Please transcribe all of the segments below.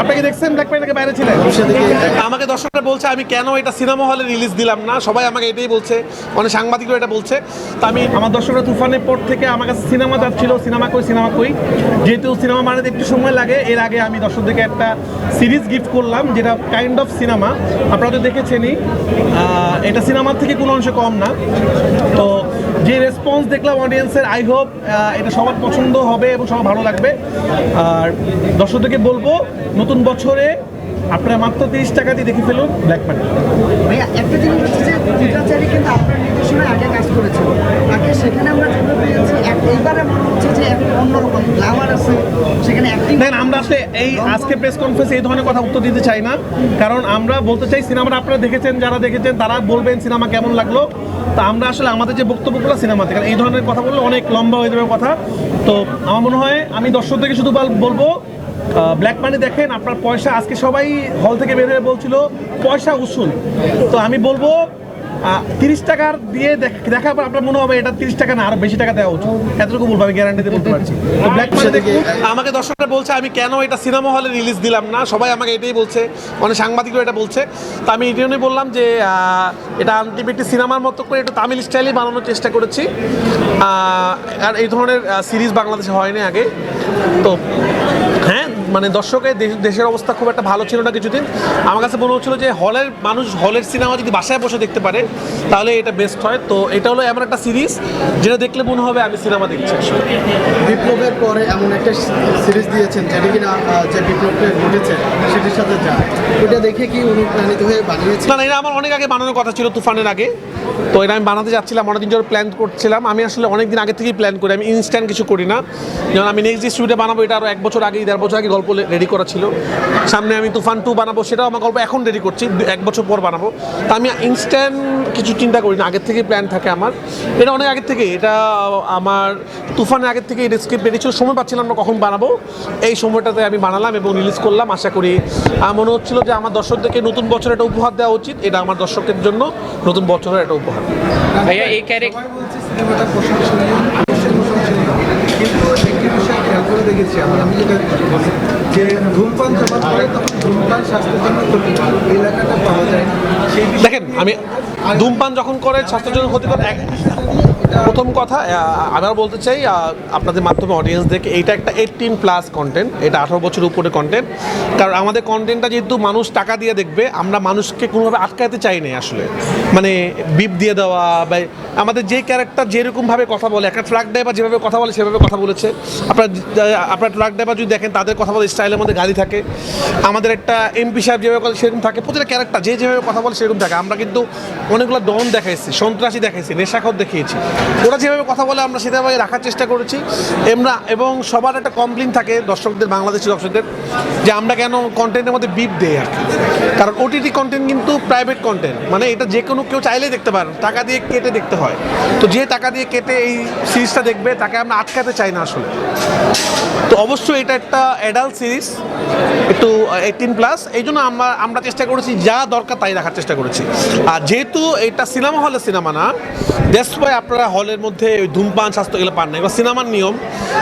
আপনাকে দেখছেন? ব্ল্যাক প্যান্টকে বাইরে ছিলেন আমাকে দর্শকরা বলছে আমি কেন এটা সিনেমা হলে রিলিজ দিলাম না? সবাই আমাকে এটাই বলছে। অনেক সাংবাদিকরা এটা বলছে। তা আমি আমার দর্শকরা তুফানের পর থেকে আমার কাছে সিনেমা যাচ্ছিল সিনেমা কই সিনেমা কই। যেহেতু সিনেমা বানাতে একটু সময় লাগে এর আগে আমি দর্শকদেরকে একটা সিরিজ গিফট করলাম যেটা কাইন্ড অফ সিনেমা আপনারা তো দেখেছেনই। এটা সিনেমার থেকে কোনো অংশে কম না। তো যে রেসপন্স দেখলাম অডিয়েন্সের আই হোপ এটা সবার পছন্দ হবে এবং সবার ভালো লাগবে। আর দর্শকদেরকে বলব নতুন বছরে আপনারা মাত্র তিরিশ টাকা দিয়ে দেখে ফেলুন ব্ল্যাক ভাইয়া একটা জিনিস হচ্ছে যে কিন্তু আপনার নির্দেশনায় আগে কাজ করেছিল। তাকে সেখানে আমরা যেভাবে পেয়েছি এইবারে মনে হচ্ছে যে অন্যরকম গ্লামার আছে সেখানে অ্যাক্টিং আমরা আসলে এই আজকে প্রেস কনফারেন্সে এই ধরনের কথা উত্তর দিতে চাই না। কারণ আমরা বলতে চাই সিনেমাটা আপনারা দেখেছেন যারা দেখেছেন তারা বলবেন সিনেমা কেমন লাগল। তা আমরা আসলে আমাদের যে বক্তব্যগুলো সিনেমাতে কারণ এই ধরনের কথা বললে অনেক লম্বা হয়ে যাবে কথা। তো আমার মনে হয় আমি দর্শকদেরকে শুধু বল- বলব ব্ল্যাক মানি দেখেন আপনার পয়সা আজকে সবাই হল থেকে বের হয়ে বলছিল পয়সা উসুল। তো আমি বলব তিরিশ টাকার দিয়ে দেখ- দেখার পর আপনার মনে হবে এটা তিরিশ টাকা না আরও বেশি টাকা দেওয়া উচিত। এতটুকু বলব আমি গ্যারান্টি দিয়ে বলতে পারছি। তো ব্ল্যাক মানি দেখুন আমাকে দর্শকরা বলছে আমি কেন এটা সিনেমা হলে রিলিজ দিলাম না? সবাই আমাকে এটাই বলছে অনেক সাংবাদিকরা এটা বলছে। তো আমি এই জন্যই বললাম যে এটা আলটিমেটলি সিনেমার মতো করে একটু তামিল স্টাইলে বানানোর চেষ্টা করেছি। আর এই ধরনের সিরিজ বাংলাদেশে হয়নি আগে। তো মানে দর্শকের দেশ- দেশের অবস্থা খুব একটা ভালো ছিল না কিছুদিন। আমার কাছে মনে হচ্ছিল যে হলের মানুষ হলের সিনেমা যদি বাসায় বসে দেখতে পারে তাহলে এটা বেস্ট হয়। তো এটা হলো এমন একটা সিরিজ যেটা দেখলে মনে হবে আমি সিনেমা দেখছি বিপ্লবের পরে এমন একটা সিরিজ দিয়েছেন যেটা কিনা যে বিপ্লবটা ঘটেছে সেটির সাথে যায় ওটা দেখে কি অনুপ্রাণিত হয়ে বানিয়েছে না এটা আমার অনেক আগে বানানোর কথা ছিল তুফানের আগে। তো এটা আমি বানাতে যাচ্ছিলাম, অনেকদিন ধরে প্ল্যান করছিলাম। আমি আসলে অনেক দিন আগে থেকেই প্ল্যান করি, আমি ইনস্ট্যান্ট কিছু করি না। যেমন আমি নেক্সট যে স্টুডিও বানাবো, এটা আরও এক বছর আগে, দেড় বছর আগে গল্প রেডি করা ছিল। সামনে আমি তুফান টু বানাবো, সেটাও আমার গল্প এখন রেডি করছি এক বছর পর বানাবো। তা আমি ইনস্ট্যান্ট কিছু চিন্তা করি না আগের থেকেই প্ল্যান থাকে আমার। এটা অনেক আগের থেকে এটা আমার তুফানের আগের থেকে এটা স্ক্রিপ্ট রেডি ছিল, সময় পাচ্ছিলাম না কখন বানাবো। এই সময়টাতে আমি বানালাম এবং রিলিজ করলাম, আশা করি আমার মনে হচ্ছিল যে আমার দর্শকদেরকে নতুন বছর একটা উপহার দেওয়া উচিত, এটা আমার দর্শকের জন্য নতুন বছরের একটা উপহার। ভাইয়া এই ক্যারেক্টার কিন্তু একটি বিষয় খেয়াল করে দেখেছি আমার আমি যেটা বলি যে ধূমপান যখন করে তখন ধূমপান স্বাস্থ্যের জন্য ক্ষতিকর। পাওয়া যায় দেখেন আমি ধূমপান যখন করে স্বাস্থ্যের জন্য ক্ষতিকর এক প্রথম কথা আহ, আমি আর বলতে চাই আপনাদের মাধ্যমে অডিয়েন্সদেরকে এইটা একটা এইটিন প্লাস কন্টেন্ট এটা আঠারো বছর উপরে কন্টেন্ট কারণ আমাদের কন্টেন্টটা যেহেতু মানুষ টাকা দিয়ে দেখবে আমরা মানুষকে কোনোভাবে আটকাতে চাই না আসলে। মানে বিপ দিয়ে দেওয়া বা আমাদের যে ক্যারেক্টার যেরকমভাবে কথা বলে একটা ট্রাক ড্রাইভার যেভাবে কথা বলে সেভাবে কথা বলেছে। আপনার আপনার ট্রাক ড্রাইভার যদি দেখেন তাদের কথা বলে স্টাইলের মধ্যে গাড়ি থাকে। আমাদের একটা এমপি সাহেব যেভাবে কথা সেরকম থাকে। প্রতিটা ক্যারেক্টার যে যেভাবে কথা বলে সেরকম থাকে। আমরা কিন্তু অনেকগুলো ডন দেখাইছি সন্ত্রাসী দেখাইছি নেশাখর দেখিয়েছি। ওরা যেভাবে কথা বলে, আমরা সেভাবে রাখার চেষ্টা করেছি। আমরা, এবং সবার একটা কমপ্লেন থাকে দর্শকদের বাংলাদেশি দর্শকদের, যে আমরা কেন কন্টেন্টের মধ্যে বিপ দেই আর কারণ ওটিটি কন্টেন্ট কিন্তু প্রাইভেট কন্টেন্ট মানে এটা যে কোনো কেউ চাইলেই দেখতে পারেন টাকা দিয়ে কেটে দেখতে হয়। তো যে টাকা দিয়ে কেটে এই সিরিজটা দেখবে, তাকে আমরা আটকাতে চাই না আসলে। তো অবশ্যই এটা একটা অ্যাডাল্ট সিরিজ একটু এইটিন প্লাস এই জন্য আমরা আমরা চেষ্টা করেছি, যা দরকার তাই রাখার চেষ্টা করেছি। আর যেহেতু এটা সিনেমা হলের সিনেমা না দ্যাটস ওয়াই আপনারা হলের মধ্যে ধূমপান স্বাস্থ্য এগুলো পান না। এগুলো সিনেমার নিয়ম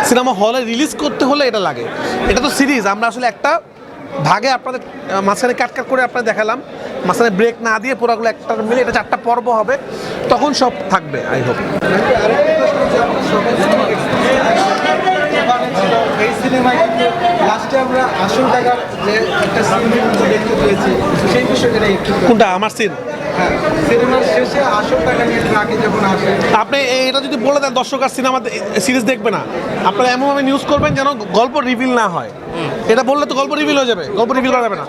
সিনেমা হলে রিলিজ করতে হলে এটা লাগে। এটা তো সিরিজ আমরা আসলে একটা ভাগে আপনাদের মাঝখানে কাট কাট করে আপনাদের দেখালাম। মাঝখানে ব্রেক না দিয়ে পুরোগুলো একটা মিলে এটা চারটা পর্ব হবে। তখন সব থাকবে আই হোপ এই সিনেমায় কিন্তু লাস্টে আমরা আসল টাকার যে একটা সিনেমা দেখতে পেয়েছি সেই বিষয়টা একটু কোনটা? আমার সিন সিনেমার শেষে আসল টাকা নিয়ে আগে যখন আসে আপনি এটা যদি বলে দেন দর্শক আর সিনেমা সিরিজ দেখবে না। আপনারা এমনভাবে নিউজ করবেন যেন গল্প রিভিল না হয়। এটা বললে তো গল্প রিভিল হয়ে যাবে গল্প রিভিল করা যাবে না।